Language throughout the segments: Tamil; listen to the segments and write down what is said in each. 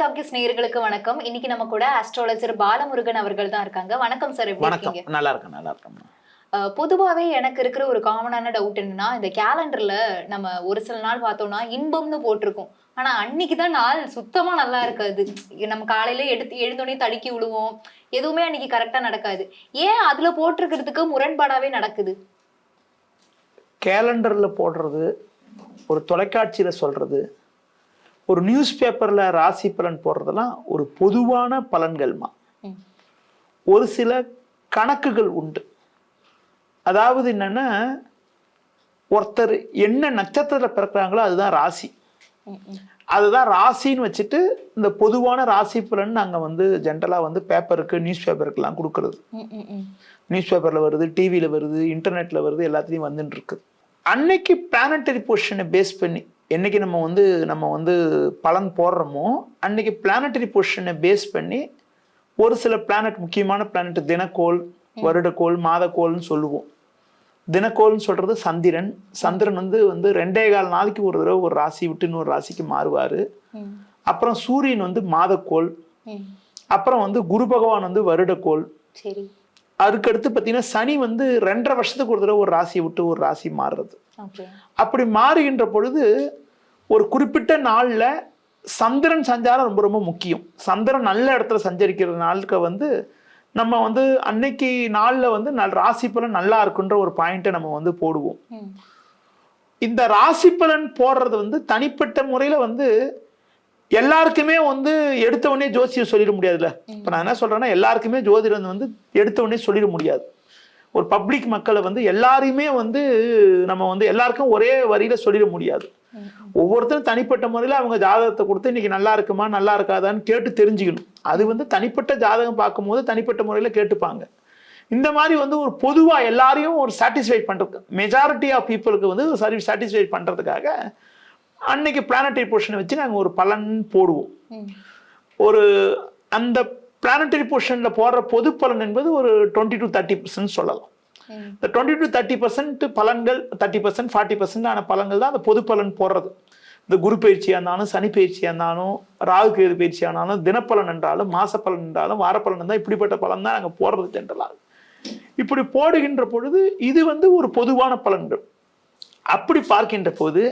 டாக்கிஸ் நேயர்களுக்கு வணக்கம். இன்னைக்கு நம்ம கூட அஸ்ட்ராலஜர் பாலமுருகன் அவர்கள் தான் இருக்காங்க. வணக்கம் சார் எப்படி வணக்கம். இருக்கீங்க? நல்லா இருக்கேன் நல்லா இருக்கேன். அஹ், பொதுவாவே எனக்கு இருக்கிற ஒரு காமனான டவுட் என்னன்னா இந்த கேலண்டர்ல நம்ம ஒரு சில நாள் பார்த்தோம்னா இன்பம்னு போட்டிருக்கோம். ஆனா அன்னைக்கு தான் நாள் சுத்தமா நல்லா இருக்காது. நம்ம காலையில எடுத்து எழுந்தோடனே தடுக்கி விழுவோம். எதுவுமே அன்னைக்கு கரெக்டா நடக்காது. ஏன் அதுல போட்டிருக்கிறதுக்கு முரண்பாடாவே நடக்குது? கேலண்டரில் போடுறது ஒரு தொலைக்காட்சியில் சொல்கிறது ஒரு நியூஸ் பேப்பரில் ராசி பலன் போடுறதெல்லாம் ஒரு பொதுவான பலன்கள்மா. ஒரு சில கணக்குகள் உண்டு அதாவது என்னன்னா ஒருத்தர் என்ன நட்சத்திரத்தில் பிறக்கிறாங்களோ அதுதான் ராசி. அதுதான் ராசின்னு வச்சுட்டு இந்த பொதுவான ராசி பலன் நாங்கள் வந்து ஜென்ரலாக வந்து பேப்பருக்கு நியூஸ் பேப்பருக்கெல்லாம் கொடுக்கறது. நியூஸ் பேப்பரில் வருது டிவியில் வருது இன்டர்நெட்டில் வருது எல்லாத்துலேயும் வந்துட்டு இருக்குது அன்னைக்கு பிளானட்டரி பொசிஷனை பேஸ் பண்ணி என்னைக்கு நம்ம வந்து நம்ம வந்து பலன் போடுறோமோ அன்னைக்கு பிளானட்டரி பொசிஷனை பேஸ் பண்ணி ஒரு சில பிளானட் முக்கியமான பிளானட் தினக்கோள் வருடக்கோள் மாதக்கோள்னு சொல்லுவோம். தினக்கோள்னு சொல்றது சந்திரன். சந்திரன் வந்து வந்து ரெண்டே கால் நாளைக்கு ஒரு தடவை ஒரு ராசி விட்டு இன்னொரு ராசிக்கு மாறுவார். அப்புறம் சூரியன் வந்து மாதக்கோள். அப்புறம் வந்து குரு பகவான் வந்து வருடக்கோள். சரி. அதுக்கடுத்து பார்த்தீங்கன்னா சனி வந்து ரெண்டரை வருஷத்துக்கு ஒரு தடவை ஒரு ராசியை விட்டு ஒரு ராசி மாறுறது. அப்படி மாறுகின்ற பொழுது ஒரு குறிப்பிட்ட நாளில் சந்திரன் சஞ்சாரம் ரொம்ப ரொம்ப முக்கியம். சந்திரன் நல்ல இடத்துல சஞ்சரிக்கிற நாளுக்கு வந்து நம்ம வந்து அன்னைக்கு நாளில் வந்து நல் ராசி பலன் நல்லா இருக்குன்ற ஒரு பாயிண்ட்டை நம்ம வந்து போடுவோம். இந்த ராசி பலன் போடுறது வந்து தனிப்பட்ட முறையில் வந்து எல்லாருக்குமே வந்து எடுத்த உடனே ஜோசியம் சொல்லிட முடியாதுல்ல. இப்போ நான் என்ன சொல்கிறேன்னா எல்லாருக்குமே ஜோதிடம் வந்து எடுத்த உடனே சொல்லிட முடியாது. ஒரு பப்ளிக் மக்களை வந்து எல்லாரையுமே வந்து நம்ம வந்து எல்லாருக்கும் ஒரே வரியில சொல்லிட முடியாது. ஒவ்வொருத்தரும் தனிப்பட்ட முறையில் அவங்க ஜாதகத்தை கொடுத்து இன்னைக்கு நல்லா இருக்குமா நல்லா இருக்காதான்னு கேட்டு தெரிஞ்சுக்கணும். அது வந்து தனிப்பட்ட ஜாதகம் பார்க்கும்போது தனிப்பட்ட முறையில் கேட்டுப்பாங்க. இந்த மாதிரி வந்து ஒரு பொதுவாக எல்லாரையும் ஒரு சாட்டிஸ்ஃபை பண்ணுறதுக்கு மெஜாரிட்டி ஆஃப் பீப்புளுக்கு வந்து ஒரு சரி சாட்டிஸ்ஃபை பண்ணுறதுக்காக அன்னைக்கு பிளானட்டரி பொசிஷனை வச்சு நாங்கள் ஒரு பலன் போடுவோம். ஒரு அந்த பிளானட்டரி பொசிஷனில் போடுற பொது பலன் என்பது ஒரு டுவெண்ட்டி டு தேர்ட்டி பர்சன்ட் சொல்லலாம். இந்த டுவெண்ட்டி டு தேர்ட்டி பர்சன்ட் பலன்கள் தேர்ட்டி பர்சன்ட் ஃபார்ட்டி பர்சன்ட் ஆன பலன்கள் தான் அந்த பொது பலன் போடுறது. இந்த குரு பயிற்சியாக இருந்தாலும் சனி பயிற்சியாக இருந்தாலும் ராகு கேது பயிற்சியாக இருந்தாலும் தினப்பலன் என்றாலும் மாசப்பலன் என்றாலும் வாரப்பலன் இருந்தால் இப்படிப்பட்ட பலன் தான் நாங்கள் போடுறது ஜென்ரலாக. இப்படி போடுகின்ற பொழுது இது வந்து ஒரு பொதுவான பலன்கள். அப்படி பார்க்கின்ற போது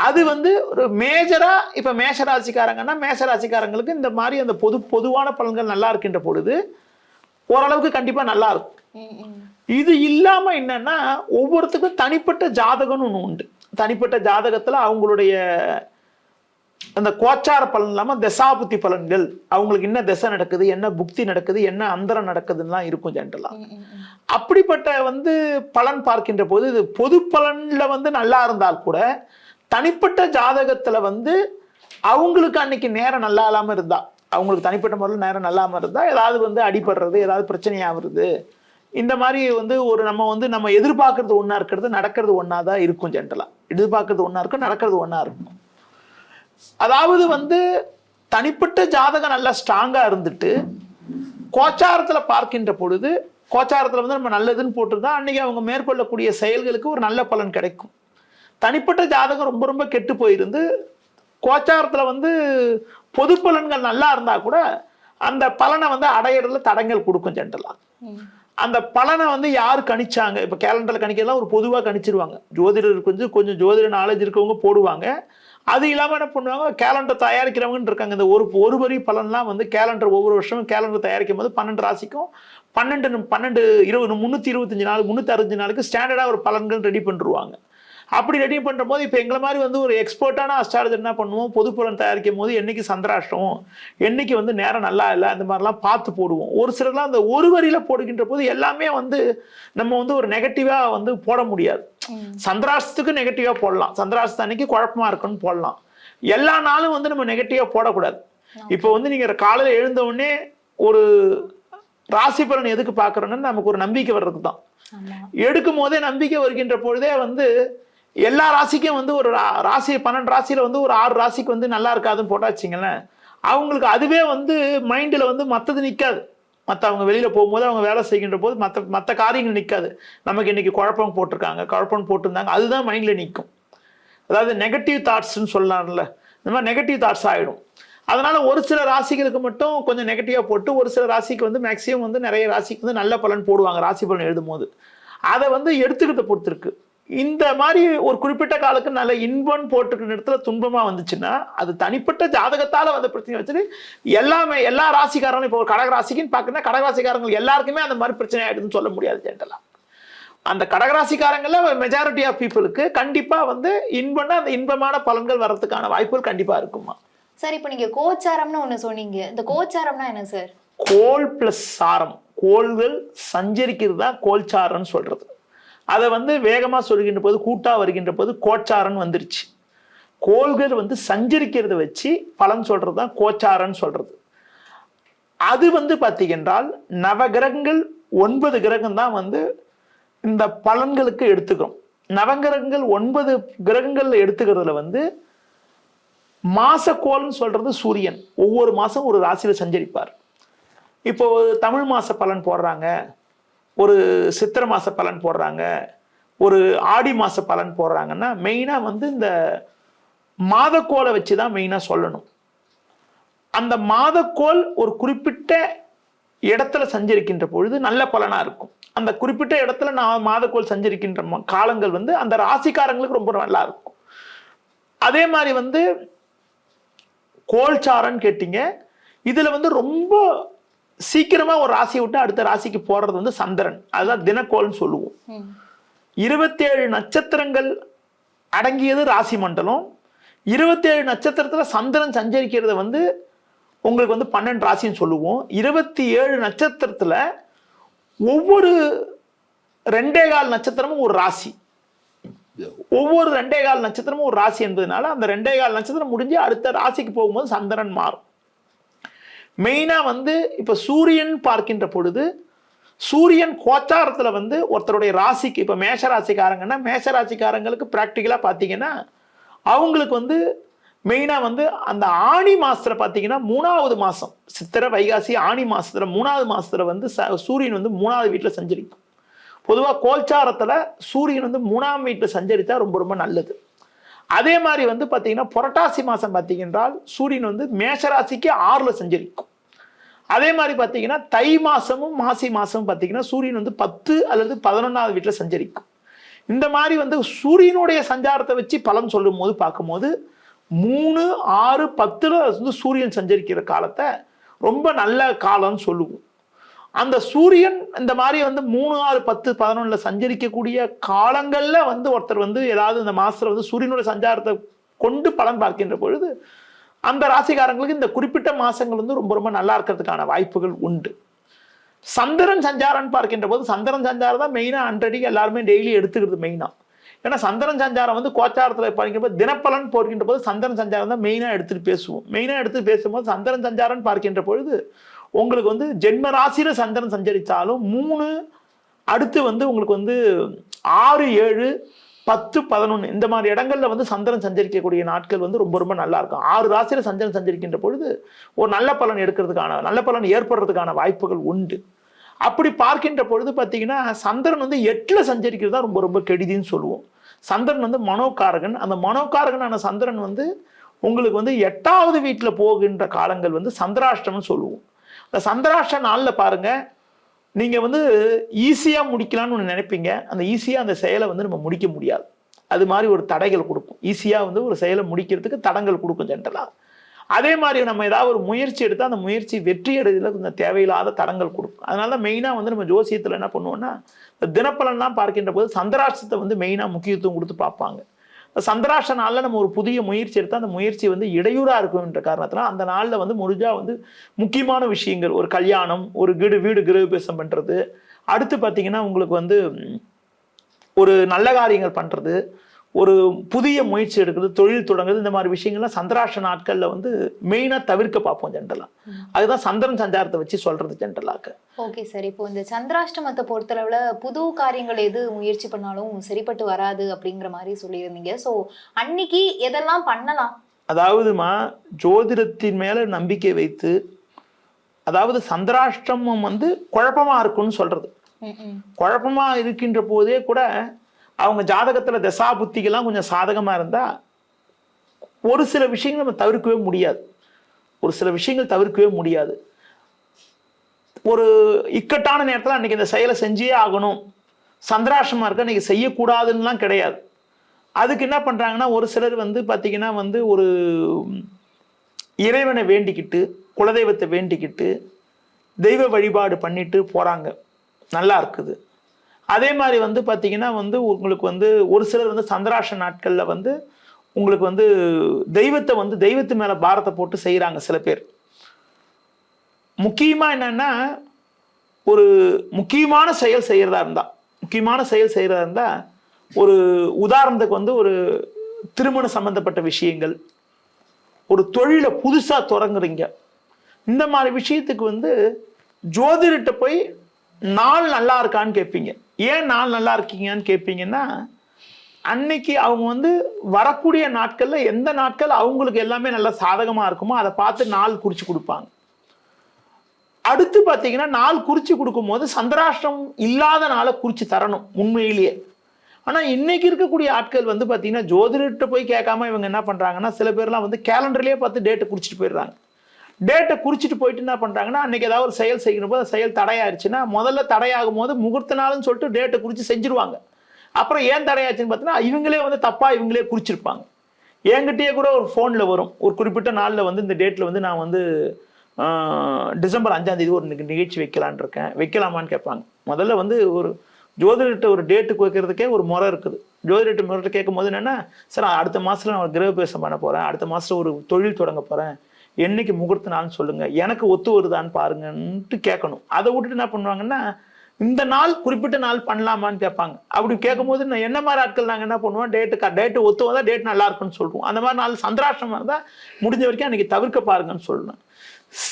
அது வந்து ஒரு மேஜரா இப்ப மேஷராசிக்காரங்கன்னா மேஷராசிக்காரங்களுக்கு இந்த மாதிரி அந்த பொது பொதுவான பலன்கள் நல்லா இருக்கின்ற பொழுது ஓரளவுக்கு கண்டிப்பா நல்லா இருக்கும். இது இல்லாம என்னன்னா ஒவ்வொருத்துக்கும் தனிப்பட்ட ஜாதகம்னு ஒண்ணு உண்டு தனிப்பட்ட ஜாதகத்துல அவங்களுடைய அந்த கோச்சார பலன் இல்லாம தசாபுத்தி பலன்கள் அவங்களுக்கு என்ன திசை நடக்குது என்ன புக்தி நடக்குது என்ன அந்தரம் நடக்குதுலாம் இருக்கும் ஜென்ரலா ம், ம், ம். அப்படிப்பட்ட வந்து பலன் பார்க்கின்ற போது இது பொது பலன்ல வந்து நல்லா இருந்தால் கூட தனிப்பட்ட ஜாதகத்துல வந்து அவங்களுக்கு அன்னைக்கு நேரம் நல்லா இல்லாமல் இருந்தா அவங்களுக்கு தனிப்பட்ட முறையில் நேரம் நல்லாமல் இருந்தா ஏதாவது வந்து அடிபடுறது ஏதாவது பிரச்சனையாகிறது. இந்த மாதிரி வந்து ஒரு நம்ம வந்து நம்ம எதிர்பார்க்கறது ஒன்றா இருக்கிறது நடக்கிறது ஒன்றா தான் இருக்கும் ஜென்ரலாக எதிர்பார்க்கறது ஒன்றா இருக்கும் நடக்கிறது ஒன்றா இருக்கும். அதாவது வந்து தனிப்பட்ட ஜாதகம் நல்லா ஸ்ட்ராங்காக இருந்துட்டு கோச்சாரத்தில் பார்க்கின்ற பொழுது கோச்சாரத்தில் வந்து நம்ம நல்லதுன்னு போட்டிருந்தா அன்னைக்கு அவங்க மேற்கொள்ளக்கூடிய செயல்களுக்கு ஒரு நல்ல பலன் கிடைக்கும். தனிப்பட்ட ஜாதகம் ரொம்ப ரொம்ப கெட்டு போயிருந்து கோச்சாரத்துல வந்து பொது பலன்கள் நல்லா இருந்தா கூட அந்த பலனை வந்து அடையிறதுல தடங்கள் கொடுக்கும் ஜென்ரலா ம். அந்த பலனை வந்து யார் கணிச்சாங்க? இப்போ கேலண்டரில் கணிக்கலாம் ஒரு பொதுவாக கணிச்சிருவாங்க. ஜோதிடருக்கு வந்து கொஞ்சம் ஜோதிட நாலேஜ் இருக்கவங்க போடுவாங்க. அது இல்லாமல் என்ன பண்ணுவாங்க? கேலண்டர் தயாரிக்கிறவங்கன்னு இருக்காங்க. இந்த ஒரு ஒரு வரி பலன்லாம் வந்து கேலண்டர் ஒவ்வொரு வருஷமும் கேலண்டர் தயாரிக்கும் போது பன்னெண்டு ராசிக்கும் பன்னெண்டு பன்னெண்டு இருபது முந்நூற்றி இருபத்தஞ்சு நாள் முந்நூற்றி அறுபத்தஞ்சு நாளுக்கு ஸ்டாண்டர்டாக ஒரு பலன்கள் ரெடி பண்ணிருவாங்க. அப்படி ரெடி பண்ணுற போது இப்போ எங்களை மாதிரி வந்து ஒரு எக்ஸ்பர்ட்டான அஸ்ட்ராலஜர் என்ன பண்ணுவோம்? பொது பலன் தயாரிக்கும் போது என்னைக்கு சந்திராஷ்டம் என்னைக்கு வந்து நேரம் நல்லா இல்லை? அந்த மாதிரிலாம் பார்த்து போடுவோம். ஒரு சிலர்லாம் அந்த ஒரு வரியில் போடுகின்ற போது எல்லாமே வந்து நம்ம வந்து ஒரு நெகட்டிவாக வந்து போட முடியாது. ம். சந்திராசத்துக்கு நெகட்டிவாக போடலாம். சந்திராசத்து அன்னைக்கு குழப்பமா இருக்குன்னு போடலாம். எல்லா நாளும் வந்து நம்ம நெகட்டிவாக போடக்கூடாது. இப்போ வந்து நீங்கள் காலையில் எழுந்த உடனே ஒரு ராசி பலன் எதுக்கு பார்க்குறோன்னு நமக்கு ஒரு நம்பிக்கை வர்றதுக்கு தான். எடுக்கும் போதே நம்பிக்கை வருகின்ற பொழுதே வந்து எல்லா ராசிக்கும் வந்து ஒரு ரா- ராசி பன்னெண்டு ராசியில் வந்து ஒரு ஆறு ராசிக்கு வந்து நல்லா இருக்காதுன்னு போட்டாச்சிங்களேன் அவங்களுக்கு அதுவே வந்து மைண்டில் வந்து மற்றது நிற்காது மற்ற அவங்க வெளியில் போகும்போது அவங்க வேலை செய்கின்ற போது மற்ற மற்ற காரியங்கள் நிற்காது நமக்கு இன்னைக்கு குழப்பம் போட்டிருக்காங்க குழப்பம் போட்டிருந்தாங்க அதுதான் மைண்டில் நிற்கும் அதாவது நெகட்டிவ் தாட்ஸ்ன்னு சொல்லலாம்ல இந்த மாதிரி நெகட்டிவ் தாட்ஸ் ஆகிடும் அதனால் ஒரு சில ராசிகளுக்கு மட்டும் கொஞ்சம் நெகட்டிவாக போட்டு ஒரு சில ராசிக்கு வந்து மேக்சிமம் வந்து நிறைய ராசிக்கு வந்து நல்ல பலன் போடுவாங்க ராசி பலன் எழுதும் போது அதை வந்து எடுத்துக்கிட்ட பொறுத்திருக்கு. இந்த மாதிரி ஒரு குறிப்பிட்ட காலத்துக்கு நல்ல இன்பம் போட்டுக்கிற இடத்துல துன்பமா வந்துச்சுன்னா அது தனிப்பட்ட ஜாதகத்தால வந்த பிரச்சனை வச்சுட்டு எல்லாமே எல்லா ராசிக்காரங்களும் இப்போ ஒரு கடக ராசிக்குன்னு பார்க்கணும்னா கடகராசிக்காரங்க எல்லாருக்குமே அந்த மாதிரி பிரச்சனை ஆயிடுதுன்னு சொல்ல முடியாது ஜென்ரலா அந்த கடகராசிக்காரங்கள மெஜாரிட்டி ஆஃப் பீப்புளுக்கு கண்டிப்பா வந்து இன்பம்னா அந்த இன்பமான பலன்கள் வர்றதுக்கான வாய்ப்புகள் கண்டிப்பா இருக்குமா சார் இப்போ நீங்க கோச்சாரம்னு ஒண்ணு சொன்னீங்க. இந்த கோச்சாரம்னா என்ன சார்? கோல் பிளஸ் சாரம். கோள்கள் சஞ்சரிக்கிறது தான் கோல்சாரன்னு சொல்றது. அதை வந்து வேகமாக சொல்கின்ற போது கூட்டாக வருகின்ற போது கோச்சாரன் வந்துருச்சு. கோள்கள் வந்து சஞ்சரிக்கிறத வச்சு பலன் சொல்கிறது தான் கோச்சாரன் சொல்கிறது அது வந்து பார்த்தீங்கன்றால் நவகிரகங்கள் ஒன்பது கிரகம் தான் வந்து இந்த பலன்களுக்கு எடுத்துக்கிறோம். நவகிரகங்கள் ஒன்பது கிரகங்களில் எடுத்துக்கிறதுல வந்து மாசக்கோள்னு சொல்கிறது சூரியன். ஒவ்வொரு மாதம் ஒரு ராசியில் சஞ்சரிப்பார். இப்போ தமிழ் மாச பலன் போடுறாங்க. ஒரு சித்திரை மாத பலன் போடுறாங்க ஒரு ஆடி மாத பலன் போடுறாங்கன்னா மெயினாக வந்து இந்த மாதக்கோளை வச்சு தான் மெயினாக சொல்லணும். அந்த மாதக்கோள் ஒரு குறிப்பிட்ட இடத்துல சஞ்சரிக்கின்ற பொழுது நல்ல பலனாக இருக்கும். அந்த குறிப்பிட்ட இடத்துல நான் மாதக்கோள் சஞ்சரிக்கின்ற காலங்கள் வந்து அந்த ராசிக்காரங்களுக்கு ரொம்ப நல்லா இருக்கும். அதே மாதிரி வந்து கோல்சாரன்னு கேட்டீங்க. இதில் வந்து ரொம்ப சீக்கிரமா ஒரு ராசியை விட்டு அடுத்த ராசிக்கு போறது வந்து சந்திரன். அதுதான் தினக்கோள்னு சொல்லுவோம். ம். இருபத்தேழு நட்சத்திரங்கள் அடங்கியது ராசி மண்டலம். இருபத்தேழு நட்சத்திரத்துல சந்திரன் சஞ்சரிக்கிறத வந்து உங்களுக்கு வந்து பன்னெண்டு ராசின்னு சொல்லுவோம். இருபத்தி ஏழு நட்சத்திரத்துல ஒவ்வொரு ரெண்டே கால் நட்சத்திரமும் ஒரு ராசி. ஒவ்வொரு ரெண்டே கால் நட்சத்திரமும் ஒரு ராசி என்பதனால அந்த ரெண்டே கால் நட்சத்திரம் முடிஞ்சு அடுத்த ராசிக்கு போகும்போது சந்திரன் மாறும். மெயினாக வந்து இப்போ சூரியன் பார்க்கின்ற பொழுது சூரியன் கோச்சாரத்தில் வந்து ஒருத்தருடைய ராசிக்கு இப்போ மேஷ ராசிக்காரங்கன்னா மேஷ ராசிக்காரங்களுக்கு ப்ராக்டிக்கலாக பார்த்தீங்கன்னா அவங்களுக்கு வந்து மெயினாக வந்து அந்த ஆணி மாதத்தில் பார்த்தீங்கன்னா மூணாவது மாதம் சித்திரை வைகாசி ஆணி மாதத்தில் மூணாவது மாதத்தில் வந்து ச- சூரியன் வந்து மூணாவது வீட்டில் சஞ்சரிக்கும். பொதுவாக கோச்சாரத்தில் சூரியன் வந்து மூணாம் வீட்டில் சஞ்சரித்தா ரொம்ப ரொம்ப நல்லது. அதே மாதிரி வந்து பார்த்தீங்கன்னா புரட்டாசி மாதம் பார்த்தீங்கன்றால் சூரியன் வந்து மேஷராசிக்கு ஆறில் சஞ்சரிக்கும். அதே மாதிரி பார்த்தீங்கன்னா தை மாதமும் மாசி மாதமும் பார்த்தீங்கன்னா சூரியன் வந்து பத்து அல்லது பதினொன்றாவது வீட்டில் சஞ்சரிக்கும். இந்த மாதிரி வந்து சூரியனுடைய சஞ்சாரத்தை வச்சு பலன் சொல்லும் போது பார்க்கும்போது மூணு ஆறு பத்தில் வந்து சூரியன் சஞ்சரிக்கிற காலத்தை ரொம்ப நல்ல காலம்னு சொல்லுவோம். அந்த சூரியன் இந்த மாதிரி வந்து மூணு ஆறு பத்து பதினொன்றில் சஞ்சரிக்கக்கூடிய காலங்களில் வந்து ஒருத்தர் வந்து ஏதாவது இந்த மாதத்தில் வந்து சூரியனுடைய சஞ்சாரத்தை கொண்டு பலன் பார்க்கின்ற பொழுது அந்த ராசிக்காரங்களுக்கு இந்த குறிப்பிட்ட மாதங்கள் வந்து ரொம்ப ரொம்ப நல்லா இருக்கிறதுக்கான வாய்ப்புகள் உண்டு. சந்திரன் சஞ்சாரம்னு பார்க்கின்ற போது சந்திரன் சஞ்சாரம் தான் மெயினாக அன்றடிக்கு எல்லாருமே டெய்லி எடுத்துக்கிறது மெயினாக ஏன்னா சந்திரன் சஞ்சாரம் வந்து கோச்சாரத்தில் பார்க்கின்ற போது தினப்பலன் போர்க்கின்ற போது சந்திரன் சஞ்சாரம் தான் மெயினாக எடுத்துகிட்டு பேசுவோம். மெயினாக எடுத்து பேசும்போது சந்திரன் சஞ்சாரம் பார்க்கின்ற பொழுது உங்களுக்கு வந்து ஜென்ம ராசியில சந்திரன் சஞ்சரித்தாலும் மூணு அடுத்து வந்து உங்களுக்கு வந்து ஆறு ஏழு பத்து பதினொன்று இந்த மாதிரி இடங்கள்ல வந்து சந்திரன் சஞ்சரிக்கக்கூடிய நாட்கள் வந்து ரொம்ப ரொம்ப நல்லா இருக்கும். ஆறு ராசியில சந்திரன் சஞ்சரிக்கின்ற பொழுது ஒரு நல்ல பலன் எடுக்கிறதுக்கான நல்ல பலன் ஏற்படுறதுக்கான வாய்ப்புகள் உண்டு. அப்படி பார்க்கின்ற பொழுது பார்த்தீங்கன்னா சந்திரன் வந்து எட்டில் சஞ்சரிக்கிறது தான் ரொம்ப ரொம்ப கெடிதின்னு சொல்லுவோம். சந்திரன் வந்து மனோகாரகன். அந்த மனோகாரகனான சந்திரன் வந்து உங்களுக்கு வந்து எட்டாவது வீட்டில் போகின்ற காலங்கள் வந்து சந்திராஷ்டம்னு சொல்லுவோம். இந்த சந்திராஷ்ட நாளில் பாருங்க நீங்கள் வந்து ஈஸியாக முடிக்கலாம்னு ஒன்று நினைப்பீங்க. அந்த ஈஸியாக அந்த செயலை வந்து நம்ம முடிக்க முடியாது. அது மாதிரி ஒரு தடைகள் கொடுக்கும். ஈஸியாக வந்து ஒரு செயலை முடிக்கிறதுக்கு தடங்கள் கொடுக்கும் ஜென்ரலாக அதே மாதிரி நம்ம ஏதாவது ஒரு முயற்சி எடுத்தால் அந்த முயற்சி வெற்றி அடைதல கொஞ்சம் தேவையில்லாத தடங்கள் கொடுக்கும். அதனால மெயினாக வந்து நம்ம ஜோசியத்தில் என்ன பண்ணுவோம்னா இந்த தினப்பலன்லாம் பார்க்கின்ற போது சந்திராஷ்டத்தை வந்து மெயினாக முக்கியத்துவம் கொடுத்து பார்ப்பாங்க. சந்திராஷ்ட நாளில் நம்ம ஒரு புதிய முயற்சி எடுத்தால் அந்த முயற்சி வந்து இடையூறாக இருக்கும்ன்ற காரணத்தில் அந்த நாளில் வந்து முடிஞ்சா வந்து முக்கியமான விஷயங்கள் ஒரு கல்யாணம் ஒரு வீடு வீடு கிரகபேசம் பண்ணுறது அடுத்து பார்த்தீங்கன்னா உங்களுக்கு வந்து ஒரு நல்ல காரியங்கள் பண்ணுறது ஒரு புதிய முயற்சி எடுக்கிறது தொழில் தொடங்குறது இந்த மாதிரி விஷயங்கள்லாம் சந்திராஷ்ட நாட்கள்ல வந்து மெயினா தவிர்க்க பார்ப்போம் ஜென்ரலா அதுதான் சந்திரன் சஞ்சாரத்தை வச்சு சொல்றது ஜென்ரலாக்க ஓகே சார் இப்போ இந்த சந்திராஷ்டமத்தை பொறுத்தளவுல புது காரியங்கள் எது முயற்சி பண்ணாலும் சரிப்பட்டு வராது அப்படிங்கிற மாதிரி சொல்லியிருந்தீங்க. ஸோ அன்னைக்கு எதெல்லாம் பண்ணலாம்? அதாவதுமா ஜோதிடத்தின் மேல நம்பிக்கை வைத்து அதாவது சந்திராஷ்டமம் வந்து குழப்பமா இருக்கும்னு சொல்றது. குழப்பமா இருக்கின்ற போதே கூட அவங்க ஜாதகத்தில் தசா புத்திக்கெல்லாம் கொஞ்சம் சாதகமாக இருந்தால் ஒரு சில விஷயங்கள் நம்ம தவிர்க்கவே முடியாது. ஒரு சில விஷயங்கள் தவிர்க்கவே முடியாது. ஒரு இக்கட்டான நேரத்தில் அன்னைக்கு இந்த செயலை செஞ்சே ஆகணும். சந்திராஷமாக இருக்க அன்றைக்கி செய்யக்கூடாதுன்னுலாம் கிடையாது. அதுக்கு என்ன பண்ணுறாங்கன்னா ஒரு சிலர் வந்து பார்த்திங்கன்னா வந்து ஒரு இறைவனை வேண்டிக்கிட்டு குலதெய்வத்தை வேண்டிக்கிட்டு தெய்வ வழிபாடு பண்ணிட்டு போகிறாங்க நல்லா இருக்குது. அதே மாதிரி வந்து பார்த்தீங்கன்னா வந்து உங்களுக்கு வந்து ஒரு சிலர் வந்து சந்திராஷ நாட்களில் வந்து உங்களுக்கு வந்து தெய்வத்தை வந்து தெய்வத்து மேலே பாரத்தை போட்டு செய்கிறாங்க சில பேர். முக்கியமாக என்னென்னா ஒரு முக்கியமான செயல் செய்கிறதா இருந்தால் முக்கியமான செயல் செய்கிறதா இருந்தால் ஒரு உதாரணத்துக்கு வந்து ஒரு திருமண சம்பந்தப்பட்ட விஷயங்கள் ஒரு தொழிலை புதுசாக தொடங்குறீங்க. இந்த மாதிரி விஷயத்துக்கு வந்து ஜோதிடர்கிட்ட போய் நாள் நல்லா இருக்கான்னு கேட்பீங்க ஏன் நாள் நல்லா இருக்கீங்கன்னு கேட்பீங்கன்னா அன்னைக்கு அவங்க வந்து வரக்கூடிய நாட்களில் எந்த நாட்கள் அவங்களுக்கு எல்லாமே நல்லா சாதகமாக இருக்குமோ அதை பார்த்து நாள் குறித்து கொடுப்பாங்க. அடுத்து பார்த்தீங்கன்னா நாள் குறித்து கொடுக்கும்போது சந்திராஷ்டிரம் இல்லாத நாளை குறித்து தரணும் உண்மையிலேயே. ஆனால் இன்னைக்கு இருக்கக்கூடிய ஆட்கள் வந்து பார்த்தீங்கன்னா ஜோதிடர்கிட்ட போய் கேட்காம இவங்க என்ன பண்ணுறாங்கன்னா சில பேர்லாம் வந்து கேலண்டர்லேயே பார்த்து டேட்டை குறிச்சிட்டு போயிடுறாங்க. டேட்டை குறிச்சிட்டு போயிட்டு என்ன பண்ணுறாங்கன்னா அன்றைக்கி ஏதாவது ஒரு செயல் செய்யணும் போது செயல் தடையாயிருச்சுன்னா முதல்ல தடையாகும் போது முகூர்த்த நாள்னு சொல்லிட்டு டேட்டை குறித்து செஞ்சுருவாங்க. அப்புறம் ஏன் தடையாச்சுன்னு பார்த்தீங்கன்னா இவங்களே வந்து தப்பாக இவங்களே குறிச்சிருப்பாங்க. என்கிட்டயே கூட ஒரு ஃபோனில் வரும். ஒரு குறிப்பிட்ட நாளில் வந்து இந்த டேட்டில் வந்து நான் வந்து டிசம்பர் அஞ்சாந்தேதி ஒரு நிக- நிகழ்ச்சி வைக்கலான்னு இருக்கேன். வைக்கலாமான்னு கேட்பாங்க. முதல்ல வந்து ஒரு ஜோதிடர்கிட்ட ஒரு டேட்டுக்கு வைக்கிறதுக்கே ஒரு முறை இருக்குது. ஜோதிடர்கிட்ட முறை கேட்கும் போது என்னென்னா சார் அடுத்த மாதத்தில் நான் ஒரு கிரகபேசம் பண்ண போகிறேன் அடுத்த மாதம் ஒரு தொழில் தொடங்க போகிறேன் என்னைக்கு முகூர்த்த நாள்னு சொல்லுங்க எனக்கு ஒத்து வருதான்னு பாருங்கன்ட்டு கேட்கணும். அதை விட்டுட்டு என்ன பண்ணுவாங்கன்னா இந்த நாள் குறிப்பிட்ட நாள் பண்ணலாமான்னு கேட்பாங்க. அப்படி கேட்கும்போது நான் என்ன மாதிரி ஆட்கள் நாங்கள் என்ன பண்ணுவோம்? டேட்டு டேட்டு ஒத்து வந்தால் டேட் நல்லா இருக்குன்னு சொல்லுவோம். அந்த மாதிரி நாள் சந்திராஷ்டமாக இருந்தால் முடிஞ்ச வரைக்கும் அன்னைக்கு தவிர்க்க பாருங்கன்னு சொல்லணும்.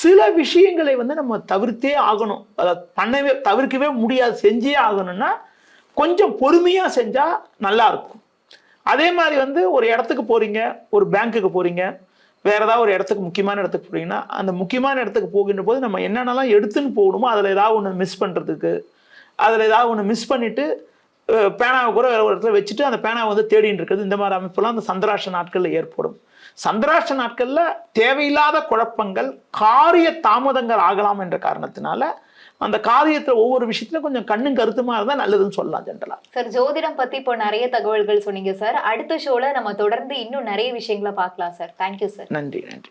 சில விஷயங்களை வந்து நம்ம தவிர்த்தே ஆகணும். அதை பண்ணவே தவிர்க்கவே முடியாது. செஞ்சே ஆகணும்னா கொஞ்சம் பொறுமையாக செஞ்சால் நல்லா இருக்கும். அதே மாதிரி வந்து ஒரு இடத்துக்கு போகிறீங்க ஒரு பேங்க்குக்கு போகிறீங்க வேற ஏதாவது ஒரு இடத்துக்கு முக்கியமான இடத்துக்கு போறீங்கன்னா அந்த முக்கியமான இடத்துக்கு போகின்ற போது நம்ம என்னென்னலாம் எடுத்துன்னு போகணுமோ அதில் ஏதாவது ஒன்று மிஸ் பண்ணுறதுக்கு அதில் ஏதாவது ஒன்று மிஸ் பண்ணிட்டு பேனாவை கூட ஒரு இடத்துல வச்சுட்டு அந்த பேனாவை வந்து தேடின்னு இருக்கிறது. இந்த மாதிரி அமைப்பெல்லாம் அந்த சந்திராஷ்ட நாட்களில் ஏற்படும். சந்திராஷ்ட நாட்களில் தேவையில்லாத குழப்பங்கள் காரிய தாமதங்கள் ஆகலாம் என்ற காரணத்தினால அந்த காரியத்தில் ஒவ்வொரு விஷயத்திலும் கொஞ்சம் கண்ணும் கருத்துமா இருந்தால் நல்லதுன்னு சொல்லலாம் ஜென்ரலாக சார் ஜோதிடம் பத்தி இப்போ நிறைய தகவல்கள் சொன்னீங்க சார் அடுத்த ஷோல நம்ம தொடர்ந்து இன்னும் நிறைய விஷயங்களை பார்க்கலாம் சார் தேங்க்யூ சார் நன்றி நன்றி.